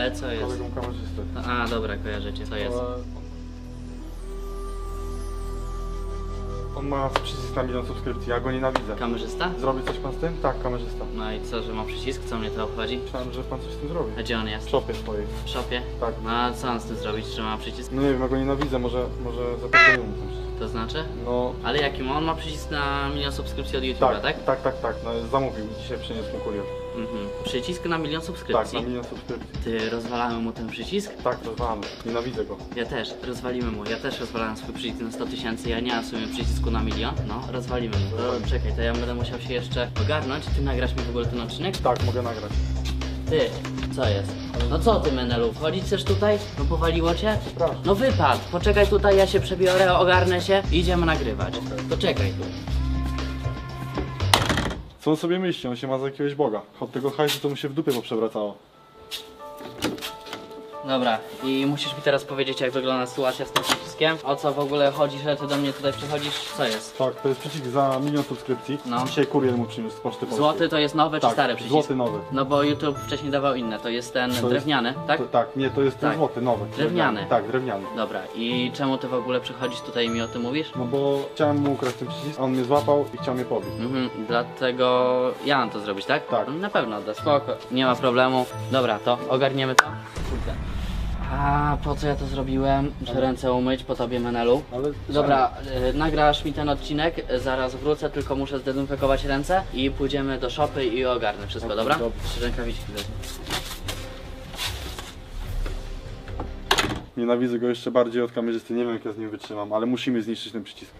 Ale co jest? kolegą kamerzysty. A, dobra, kojarzycie, co jest? Ale- On ma przycisk na milion subskrypcji, ja go nienawidzę. Kamerzysta? Zrobi coś pan z tym? Tak, kamerzysta. No i co, że ma przycisk? Co mnie to obchodzi? Myślałem, że pan coś z tym zrobi. A gdzie on jest? W szopie swojej. W szopie? Tak. No a co on z tym zrobić, że ma przycisk? No nie wiem, ja go nienawidzę, może, może zapierdolimy ten przycisk. To znaczy? No, Ale jaki ma? On ma przycisk na milion subskrypcji od YouTube'a, tak, tak? tak, tak, tak, no, zamówił, dzisiaj przyniósł mu kurier. Mhm. Przycisk na milion Tak, subskrypcji? na milion subskrypcji. Ty, rozwalamy mu ten przycisk? Tak, rozwalamy, nienawidzę go. Ja też, rozwalimy mu. Ja też rozwalałem swój przycisk na 100 tysięcy, ja nie mam w sumie przycisku na milion. No, rozwalimy mu. To, czekaj, to ja będę musiał się jeszcze ogarnąć. Ty nagrasz mi w ogóle ten odcinek? Tak, mogę nagrać. Ty, co jest? No co ty, Menelu? Wchodzić chcesz tutaj? No powaliło cię? No wypad, poczekaj tutaj, ja się przebiorę, ogarnę się i idziemy nagrywać. To czekaj tu. Co on sobie myśli? On się ma za jakiegoś boga. Od tego hajsu to mu się w dupie poprzewracało. Dobra, i musisz mi teraz powiedzieć, jak wygląda sytuacja z tym przyciskiem. O co w ogóle chodzi, że ty do mnie tutaj przychodzisz? Co jest? Tak, to jest przycisk za milion subskrypcji. No. Dzisiaj kurier mu przyniósł z Poczty Polskiej. Złoty to jest nowy czy tak, stary przycisk? złoty nowy. No bo YouTube wcześniej dawał inne, to jest ten jest- drewniany, tak? To, tak, nie, to jest ten Tak. złoty, nowy. Drewniany. Tak, drewniany. Dobra, i czemu ty w ogóle przychodzisz tutaj i mi o tym mówisz? No bo chciałem mu ukraść ten przycisk, a on mnie złapał i chciał mnie pobić. Mhm, dlatego ja mam to zrobić, tak? Tak. Na pewno, odda spoko, nie ma problemu. Dobra, to ogarniemy to. Kurde. A po co ja to zrobiłem? Muszę ręce umyć po tobie, Menelu. Ale Dobra, y, nagrasz mi ten odcinek, zaraz wrócę, tylko muszę zdezynfekować ręce i pójdziemy do szopy i ogarnę wszystko, dobra? dobra. Trzy rękawiczki wezmę. Nienawidzę go jeszcze bardziej od kamerzysty, nie wiem jak ja z nim wytrzymam, ale musimy zniszczyć ten przycisk.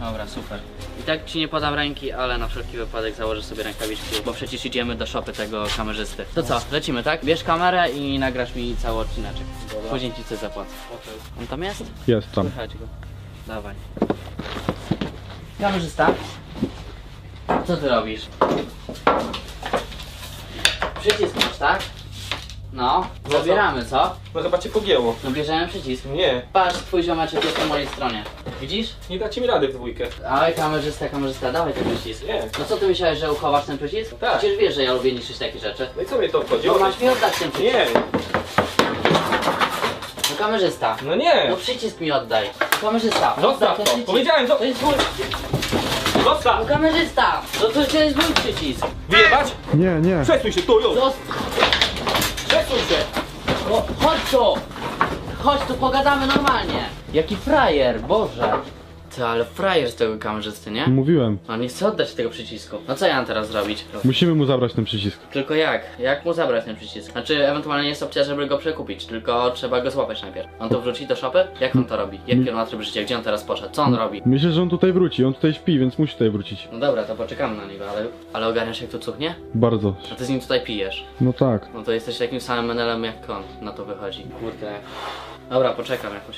Dobra, super. I tak ci nie podam ręki, ale na wszelki wypadek założę sobie rękawiczki, bo przecież idziemy do szopy tego kamerzysty. To co, lecimy, tak? Bierz kamerę i nagrasz mi cały odcineczek. Dobra. Później ci coś zapłacę. On tam jest? Jest tam. Słychać go. Dawaj. Kamerzysta. Co ty robisz? Przycisk masz, tak? No, zabieramy, co? No chyba cię pogięło. No bierzemy przycisk. Nie, Patrz, twój ziomeczek jest po mojej stronie. Widzisz? nie dacie mi rady w dwójkę. Ale kamerzysta, kamerzysta, dawaj ten przycisk. Nie. No co ty myślałeś, że uchowasz ten przycisk? Tak. Przecież wiesz, że ja lubię niszczyć takie rzeczy. No i co mnie to obchodzi? No masz mi oddać ten przycisk. Nie, No kamerzysta. no nie. No przycisk mi oddaj. Kamerzysta. oddaj Zostaw ten to. przycisk. Powiedziałem, To to jest mój... No Zostaw! kamerzysta! No to, to jest mój przycisk. Wyjebać? Nie, nie. Przesuń się, tu już! Zostaw. Przesuń się! O, chodź Chodź tu, pogadamy normalnie. Jaki frajer, Boże. Ty, ale frajer z tego kamerzysty, nie? Mówiłem. On nie chce oddać tego przycisku. No co ja mam teraz zrobić? Musimy mu zabrać ten przycisk. Tylko jak? Jak mu zabrać ten przycisk? Znaczy, ewentualnie jest opcja, żeby go przekupić, tylko trzeba go złapać najpierw. On to wróci do szopy? Jak on to robi? Jaki on ma tryb życia? Gdzie on teraz poszedł? Co on robi? Myślę, że on tutaj wróci. On tutaj śpi, więc musi tutaj wrócić. No dobra, to poczekamy na niego, ale, ale ogarniasz jak to cuchnie? Bardzo. A ty z nim tutaj pijesz. No tak. No to jesteś takim samym menelem jak on, na to wychodzi. Kurde. Dobra, poczekam jakoś.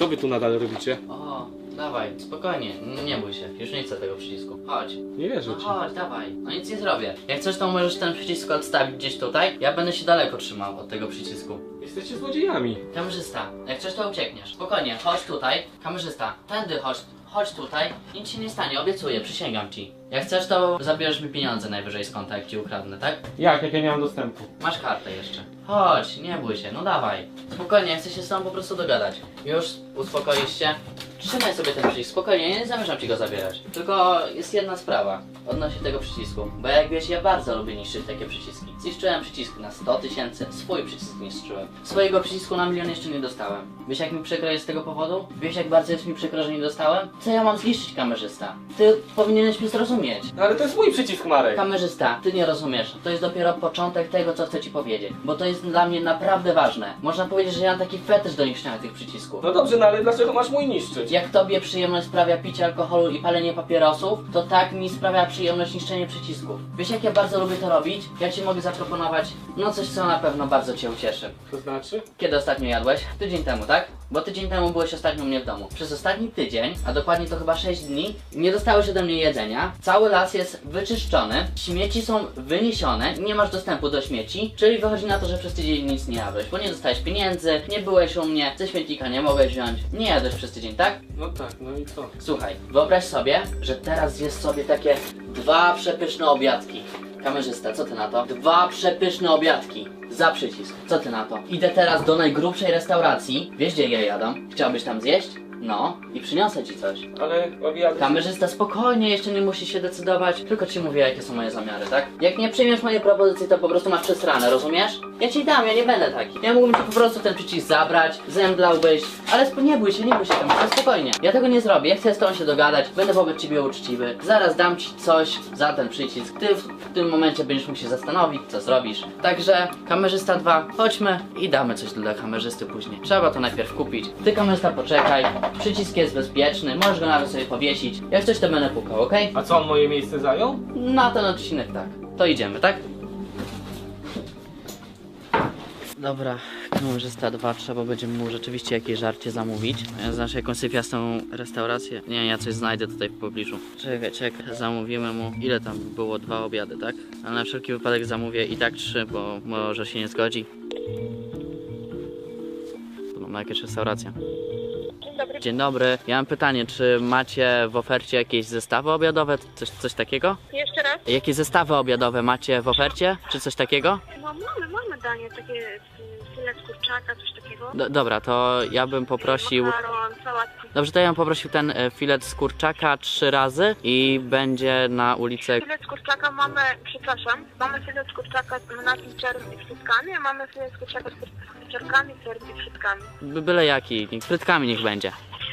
Co wy tu nadal robicie? O, dawaj, spokojnie, n- nie bój się, już nie chcę tego przycisku. Chodź. Nie wierzę No ci. chodź, dawaj. No nic nie zrobię. Jak coś, to możesz ten przycisk odstawić gdzieś tutaj. Ja będę się daleko trzymał od tego przycisku. Jesteście złodziejami. Kamerzysta, jak coś to uciekniesz. Spokojnie, chodź tutaj. Kamerzysta, tędy chodź. Chodź tutaj, nic ci nie stanie, obiecuję, przysięgam ci. Jak chcesz, to zabierzesz mi pieniądze najwyżej z konta, jak ci ukradnę, tak? Jak, jak ja nie mam dostępu? Masz kartę jeszcze. Chodź, nie bój się, no dawaj. Spokojnie, chcę się z tobą po prostu dogadać. Już uspokoisz się. Trzymaj sobie ten przycisk, spokojnie, nie zamierzam ci go zabierać. Tylko jest jedna sprawa odnośnie tego przycisku. Bo jak wiesz, ja bardzo lubię niszczyć takie przyciski. Zniszczyłem przycisk na 100 tysięcy, swój przycisk niszczyłem. Swojego przycisku na milion jeszcze nie dostałem. Wiesz jak mi przykro jest z tego powodu? Wiesz jak bardzo jest mi przykro, że nie dostałem? Co ja mam zniszczyć kamerzysta? Ty powinieneś mnie zrozumieć. No ale to jest mój przycisk, Marek. Kamerzysta, ty nie rozumiesz. To jest dopiero początek tego, co chcę ci powiedzieć. Bo to jest dla mnie naprawdę ważne. Można powiedzieć, że ja mam taki fetysz do niszczenia tych przycisków. No dobrze, no ale dlaczego masz mój niszczyć? Jak tobie przyjemność sprawia picie alkoholu i palenie papierosów, to tak mi sprawia przyjemność niszczenie przycisków. Wiesz jak ja bardzo lubię to robić? Ja ci mogę zaproponować, no coś co na pewno bardzo cię ucieszy. To znaczy? Kiedy ostatnio jadłeś? Tydzień temu, tak? Bo tydzień temu byłeś ostatnio u mnie w domu. Przez ostatni tydzień, a dokładnie to chyba 6 dni, nie dostałeś ode mnie jedzenia. cały las jest wyczyszczony, śmieci są wyniesione, nie masz dostępu do śmieci, czyli wychodzi na to, że przez tydzień nic nie jadłeś, bo nie dostałeś pieniędzy, nie byłeś u mnie, ze śmietnika nie mogłeś wziąć, nie jadłeś przez tydzień, tak? No tak, no i co? Słuchaj, wyobraź sobie, że teraz jest sobie takie dwa przepyszne obiadki. Kamerzysta, co ty na to? Dwa przepyszne obiadki. Za przycisk. Co ty na to? Idę teraz do najgrubszej restauracji. Wiesz gdzie ja jadam? Chciałbyś tam zjeść? No, i przyniosę ci coś. Ale obiady... Kamerzysta, spokojnie, jeszcze nie musisz się decydować. Tylko ci mówię, jakie są moje zamiary, tak? Jak nie przyjmiesz mojej propozycji, to po prostu masz przesrane, rozumiesz? Ja ci dam, ja nie będę taki. Ja mógłbym ci po prostu ten przycisk zabrać, zemdlałbyś. Ale sp- nie bój się, nie bój się, kamerzysta, spokojnie. Ja tego nie zrobię, ja chcę z tobą się dogadać, będę wobec ciebie uczciwy. Zaraz dam ci coś za ten przycisk. Ty w, w tym momencie będziesz mógł się zastanowić, co zrobisz. Także, kamerzysta 2, chodźmy i damy coś dla kamerzysty później. Trzeba to najpierw kupić. Ty, kamerzysta, poczekaj. Przycisk jest bezpieczny, możesz go nawet sobie powiesić. Jak coś, to będę pukał, okej? A co, on moje miejsce zajął? Na ten odcinek tak. To idziemy, tak? Dobra, kamerzysta 2 trzeba będzie mu rzeczywiście jakieś żarcie zamówić. Znasz jakąś sypiastą restaurację? Nie, ja coś znajdę tutaj w pobliżu. Czekaj, czekaj, zamówimy mu. Ile tam było? Dwa obiady, tak? Ale na wszelki wypadek zamówię i tak trzy, bo może się nie zgodzi. Tu mam jakieś restauracje. Dzień dobry. Dzień dobry. Ja mam pytanie, czy macie w ofercie jakieś zestawy obiadowe? Coś, coś takiego? Jeszcze raz? Jakie zestawy obiadowe macie w ofercie? Czy coś takiego? No mamy, mamy danie, takie y, filet kurczaka, coś takiego. Do, dobra, to ja bym poprosił. Makaron, sałatki. Dobrze, to ja bym poprosił ten e, filet z kurczaka trzy razy i będzie na ulicę. Filet z kurczaka mamy, przepraszam, mamy filet z kurczaka czerem i frytkami, a mamy filet z kurczaka z kur- z czerkami, serem i frytkami. by- Byle jaki, frytkami niech będzie.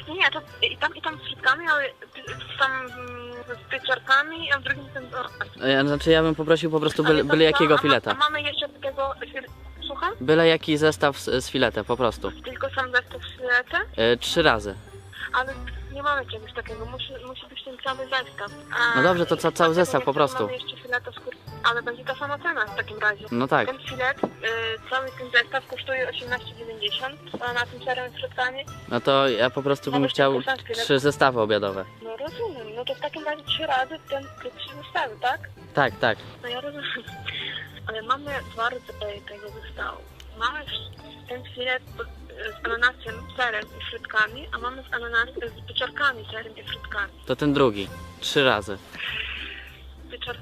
Nie, to i tam, i tam z frytkami, ale tam mm, z pieczarkami, a w drugim ten... E, Znaczy, ja bym poprosił po prostu byle, byle jakiego fileta. A mamy jeszcze takiego... Słucham? Byle jaki zestaw z, z filetem, po prostu. Tylko sam zestaw fileta? E, Trzy razy. Ale nie mamy czegoś takiego, musi, musi być ten cały zestaw. A No dobrze, to ca- cały dlatego zestaw po prostu. Mamy jeszcze fileta skór... ale będzie ta sama cena w takim razie. No tak. Ten filet, y, cały ten zestaw kosztuje 18,90, a na tym serem z frytkami, No to ja po prostu bym chciał ten sam filet. trzy zestawy obiadowe. no rozumiem, no to w takim razie trzy razy ten te trzy zestawy, tak? Tak, tak. No ja rozumiem. Ale mamy dwa rodzaje tego zestawu. Mamy ten filet y, z ananasem, serem i frytkami, a mamy z ananasem, z pieczarkami, serem i frytkami. To ten drugi. Trzy razy. Pieczar...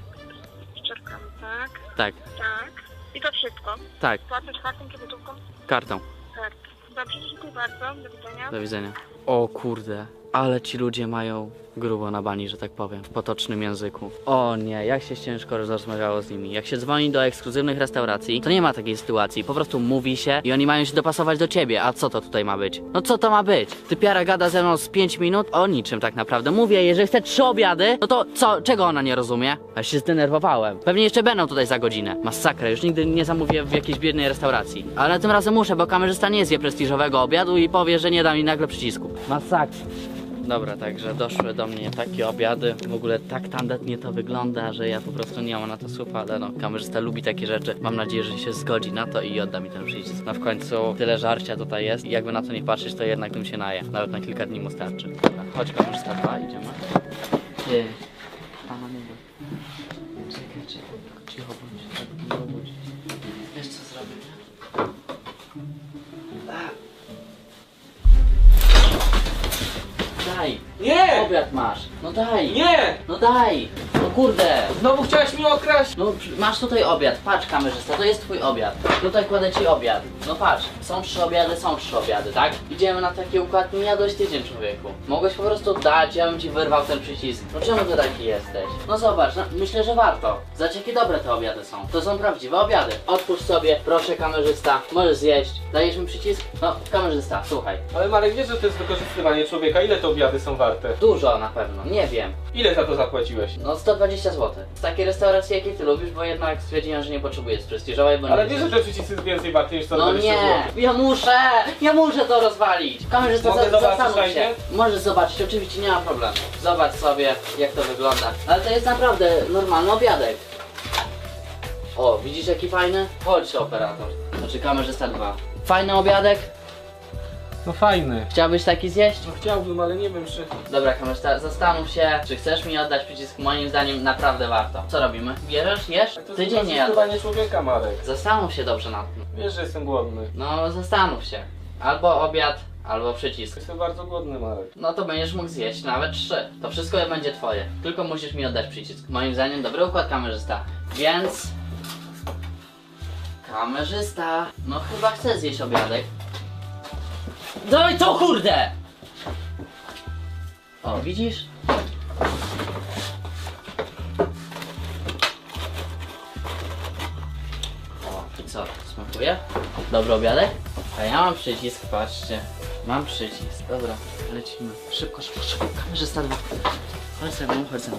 tak? Tak. I to wszystko. tak. Płacisz kartą czy gotówką? Kartą. Tak. Dobrze, dziękuję bardzo. Do widzenia. Do widzenia. O kurde, ale ci ludzie mają grubo na bani, że tak powiem, w potocznym języku. O nie, jak się ciężko rozmawiało z nimi. Jak się dzwoni do ekskluzywnych restauracji, to nie ma takiej sytuacji. Po prostu mówi się i oni mają się dopasować do ciebie. A co to tutaj ma być? No co to ma być? Typiara gada ze mną z 5 minut o niczym tak naprawdę. Mówię, jeżeli chce trzy obiady, no to co, czego ona nie rozumie? Ja się zdenerwowałem. Pewnie jeszcze będą tutaj za godzinę. Masakra, już nigdy nie zamówię w jakiejś biednej restauracji. Ale tym razem muszę, bo kamerzysta nie zje prestiżowego obiadu i powie, że nie da mi nagle przycisku. Masakra. Dobra, także doszły do mnie takie obiady. W ogóle tak tandetnie to wygląda, że ja po prostu nie mam na to słów, ale no, kamerzysta lubi takie rzeczy. Mam nadzieję, że się zgodzi na to i odda mi ten przycisk. No w końcu tyle żarcia tutaj jest i jakby na to nie patrzeć, to jednak tym się naje. Nawet na kilka dni mu starczy. Dobra, chodź kamerzysta 2, idziemy. Daj. Nie! No daj! Kurde! Znowu chciałeś mnie okraść? No masz tutaj obiad, patrz kamerzysta, to jest twój obiad. Tutaj kładę ci obiad. No patrz, są trzy obiady, są trzy obiady, tak? Idziemy na taki układ, nie jadłeś tydzień człowieku. Mogłeś po prostu dać, ja bym ci wyrwał ten przycisk. No czemu ty taki jesteś? No zobacz, no, myślę, że warto. Zobacz jakie dobre te obiady są. To są prawdziwe obiady. Otwórz sobie, proszę kamerzysta, możesz zjeść. Dajesz mi przycisk? No kamerzysta, słuchaj. Ale Marek, wiesz, że to jest wykorzystywanie człowieka? Ile te obiady są warte? Dużo na pewno, nie wiem. Ile za to zapłaciłeś? No 120 zł. Z takiej restauracji jakiej ty lubisz, bo jednak stwierdziłem, że nie potrzebujesz prestiżowej, bo Ale nie wiesz, że ten przycisk jest więcej warty niż No 120 nie, zł. ja muszę, ja muszę to rozwalić. Kamerzysta, Mogę za, zobaczyć zastanów się. Możesz zobaczyć, oczywiście nie ma problemu. Zobacz sobie, jak to wygląda. Ale to jest naprawdę normalny obiadek. O, widzisz jaki fajny? Chodź operator. Znaczy kamerzysta 2. Fajny obiadek? No fajny. Chciałbyś taki zjeść? No chciałbym, ale nie wiem czy... Dobra, kamerzysta, zastanów się, czy chcesz mi oddać przycisk. Moim zdaniem naprawdę warto. Co robimy? Bierzesz, jesz? To jest Tydzień nie jadłeś. wykorzystywanie człowieka, Marek. Zastanów się dobrze nad tym. Wiesz, że jestem głodny. No, zastanów się. Albo obiad, albo przycisk. Jestem bardzo głodny, Marek. No to będziesz mógł zjeść nawet trzy. To wszystko będzie twoje. Tylko musisz mi oddać przycisk. Moim zdaniem dobry układ kamerzysta. Więc... Kamerzysta... No chyba chce zjeść obiadek. No i co kurde! O, widzisz? O, i co? Smakuje? Dobry obiadek? A ja mam przycisk, patrzcie. Mam przycisk. Dobra, lecimy. Szybko, szybko, szybko. Chodź ze mną, chodź ze mną.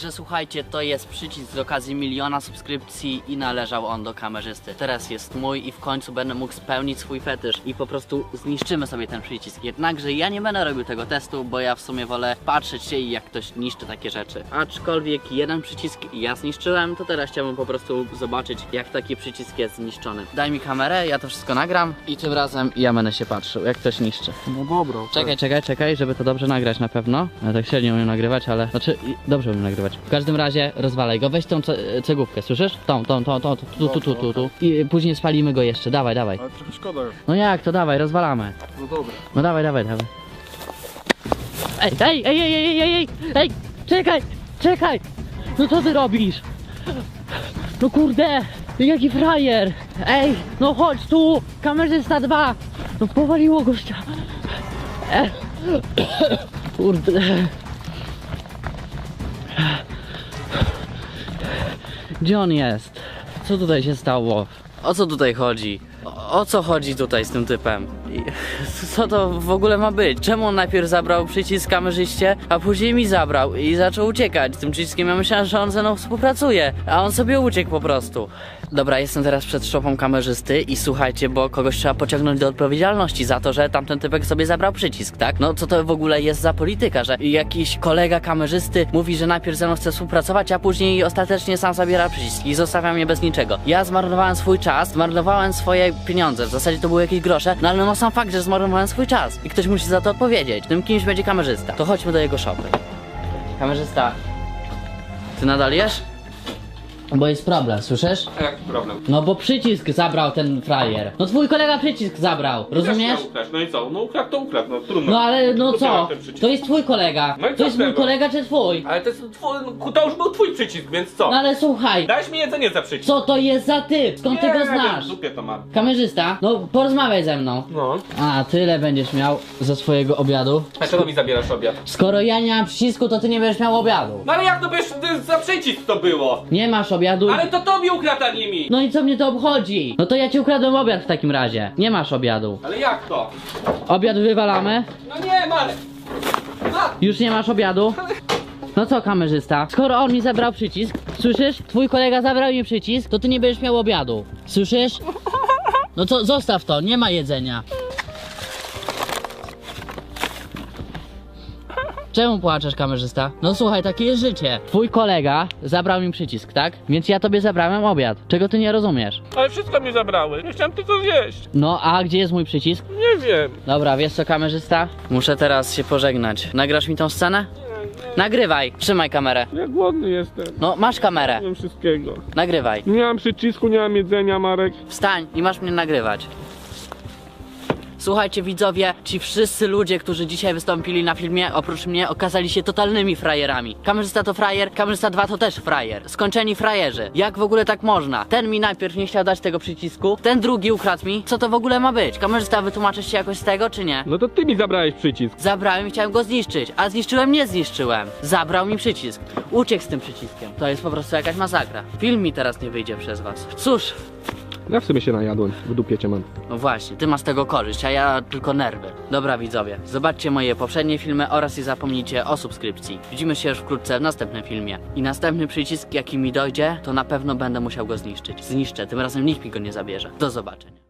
Także słuchajcie, to jest przycisk z okazji miliona subskrypcji i należał on do kamerzysty. Teraz jest mój i w końcu będę mógł spełnić swój fetysz i po prostu zniszczymy sobie ten przycisk. Jednakże ja nie będę robił tego testu, bo ja w sumie wolę patrzeć się i jak ktoś niszczy takie rzeczy. Aczkolwiek jeden przycisk ja zniszczyłem, to teraz chciałbym po prostu zobaczyć jak taki przycisk jest zniszczony. Daj mi kamerę, ja to wszystko nagram i tym razem ja będę się patrzył jak ktoś niszczy. No dobra. Czekaj, czekaj, czekaj, żeby to dobrze nagrać na pewno. Ja tak średnio umiem nagrywać, ale... Znaczy, dobrze umiem nagrywać. W każdym razie rozwalaj go, weź tą ce cegłówkę, słyszysz? Tą, tą, tą, tą, tu, tu, tu, tu, tu. I później spalimy go jeszcze, dawaj, dawaj. Ale trochę szkoda. No jak to, dawaj, rozwalamy. No dobra. No dawaj, dawaj, dawaj. Ej, ej, ej, ej, ej, ej, ej, ej, czekaj, czekaj! No co ty robisz? No kurde, jaki frajer! Ej, no chodź tu, kamerzysta 2! No powaliło gościa. E. Kurde. Gdzie on jest? Co tutaj się stało? O co tutaj chodzi? O, o co chodzi tutaj z tym typem? Co to w ogóle ma być? Czemu on najpierw zabrał przycisk kamerzyście, a później mi zabrał i zaczął uciekać tym przyciskiem? Ja myślałem, że on ze mną współpracuje, a on sobie uciekł po prostu. Dobra, jestem teraz przed szopą kamerzysty i słuchajcie, bo kogoś trzeba pociągnąć do odpowiedzialności za to, że tamten typek sobie zabrał przycisk, tak? No co to w ogóle jest za polityka, że jakiś kolega kamerzysty mówi, że najpierw ze mną chce współpracować, a później ostatecznie sam zabiera przycisk i zostawia mnie bez niczego. Ja zmarnowałem swój czas, zmarnowałem swoje pieniądze, w zasadzie to były jakieś grosze, no ale no sam fakt, że zmarnowałem swój czas i ktoś musi za to odpowiedzieć. Tym kimś będzie kamerzysta. To chodźmy do jego szopy. Kamerzysta, ty nadal jesz? Bo jest problem, słyszysz? A jaki problem? No bo przycisk zabrał ten frajer. No twój kolega przycisk zabrał, rozumiesz? Też miał ukraść. No i co? No ukradł to ukradł, no trudno. No ale no Kupiłem co? ten przycisk. To jest twój kolega. No i co To jest mój tego? kolega czy twój? Ale to jest twój, no, to już był twój przycisk, więc co? No ale słuchaj, Dałeś mi jedzenie za przycisk. co to jest za typ? Skąd ty go znasz? dupie to mam. Kamerzysta? No porozmawiaj ze mną. No. A, tyle będziesz miał ze swojego obiadu. A czego mi zabierasz obiad? Skoro ja nie mam przycisku, to ty nie będziesz miał obiadu. No ale jak to wiesz, to za przycisk to było? Nie masz obiadu. Ale to tobie ukradł, a nie mi. No i co mnie to obchodzi? No to ja ci ukradłem obiad w takim razie. Nie masz obiadu. Ale jak to? Obiad wywalamy? No nie, Marek. Ma. Już nie masz obiadu? No co kamerzysta? Skoro on mi zabrał przycisk, słyszysz? Twój kolega zabrał mi przycisk, to ty nie będziesz miał obiadu. Słyszysz? No to zostaw to, nie ma jedzenia. Czemu płaczesz, kamerzysta? No słuchaj, takie jest życie. Twój kolega zabrał mi przycisk, tak? Więc ja tobie zabrałem obiad. Czego ty nie rozumiesz? Ale wszystko mi zabrały. Ja chciałem tylko zjeść. No, a gdzie jest mój przycisk? Nie wiem. Dobra, wiesz co, kamerzysta? Muszę teraz się pożegnać. Nagrasz mi tą scenę? Nagrywaj, trzymaj kamerę. Ja głodny jestem. No, masz kamerę. wiem wszystkiego. Nagrywaj. Nie mam przycisku, nie mam jedzenia, Marek. Wstań i masz mnie nagrywać. Słuchajcie widzowie, ci wszyscy ludzie, którzy dzisiaj wystąpili na filmie, oprócz mnie, okazali się totalnymi frajerami. Kamerzysta to frajer, kamerzysta 2 to też frajer. Skończeni frajerzy. Jak w ogóle tak można? Ten mi najpierw nie chciał dać tego przycisku, ten drugi ukradł mi. Co to w ogóle ma być? Kamerzysta, wytłumaczysz się jakoś z tego, czy nie? No to ty mi zabrałeś przycisk. Zabrałem i chciałem go zniszczyć, a zniszczyłem, nie zniszczyłem. Zabrał mi przycisk. Uciekł z tym przyciskiem. To jest po prostu jakaś masakra. Film mi teraz nie wyjdzie przez was. Cóż, Ja w sumie się najadłem. W dupie cię mam. no właśnie, ty masz tego korzyść, a ja tylko nerwy. Dobra widzowie, zobaczcie moje poprzednie filmy oraz nie zapomnijcie o subskrypcji. Widzimy się już wkrótce w następnym filmie. I następny przycisk, jaki mi dojdzie, to na pewno będę musiał go zniszczyć. Zniszczę, tym razem nikt mi go nie zabierze. Do zobaczenia.